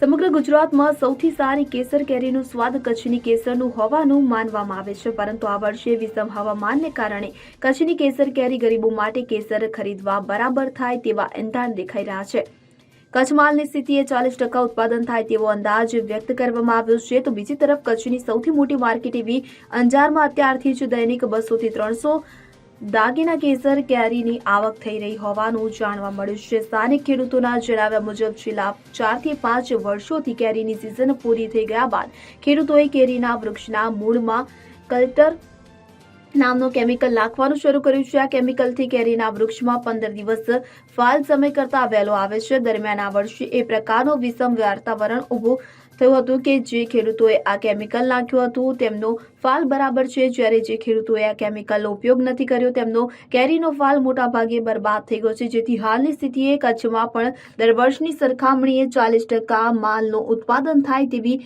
સમગ્ર ગુજરાતમાં સૌથી સારી કેસર કેરીનું સ્વાદ કચ્છની કેસરનું હોવાનું માનવામાં આવે છે. પરંતુ આ વર્ષે વિષમ હવામાનને કારણે કચ્છની કેસર કેરી ગરીબો માટે કેસર ખરીદવા બરાબર થાય તેવા એંધાણ દેખાઈ રહ્યા છે. કચ્છ માલની સ્થિતિએ ચાલીસ ટકા ઉત્પાદન થાય તેવો અંદાજ વ્યક્ત કરવામાં આવ્યો છે. તો બીજી તરફ કચ્છની સૌથી મોટી માર્કેટ એવી અંજારમાં અત્યારથી જ દૈનિક બસોથી ત્રણસો દાગીના કેસર કેરીની આવક થઈ રહી હોવાનું જાણવા મળ્યું છે. સ્થાનિક ખેડૂતોના જણાવ્યા મુજબ, છેલ્લા ચારથી પાંચ વર્ષોથી કેરીની સિઝન પૂરી થઈ ગયા બાદ ખેડૂતોએ કેરીના વૃક્ષના મૂળમાં કલ્ટર નામનો કેમિકલ નાખવાનું શરૂ કર્યું છે. આ કેમિકલથી કેરીના વૃક્ષમાં પંદર દિવસ ફાલ સમય કરતા વહેલો આવે છે. દરમિયાન આ વર્ષે એ પ્રકારનું વિષમ વાતાવરણ ઊભું થયું હતું કે જે ખેડૂતોએ આ કેમિકલ નાખ્યું હતું. તેમનો ફાલ બરાબર છે. જ્યારે જે ખેડૂતોએ આ કેમિકલનો ઉપયોગ નથી કર્યો, તેમનો કેરીનો ફાલ મોટાભાગે બરબાદ થઈ ગયો છે. જેથી હાલની સ્થિતિએ કચ્છમાં પણ દર વર્ષની સરખામણીએ ચાલીસ ટકા માલનું ઉત્પાદન થાય તેવી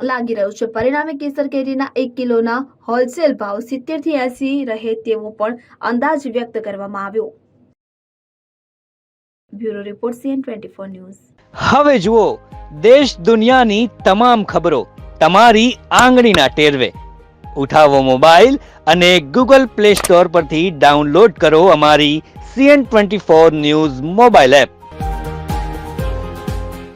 લાગી રહ્યું છે. પરિણામે કેસર કેરીના એક કિલોના હોલસેલ ભાવ સિત્તેરથી એસી રહે તેવો પણ અંદાજ વ્યક્ત કરવામાં આવ્યો. Bureau report CN twenty four news. હવે જુઓ, દેશ દુનિયાની તમામ ખબરો તમારી આંગળીના ટેરવે. ઉઠાવો મોબાઈલ અને ગૂગલ પ્લે સ્ટોર પરથી ડાઉનલોડ કરો અમારી CN twenty four news mobile app.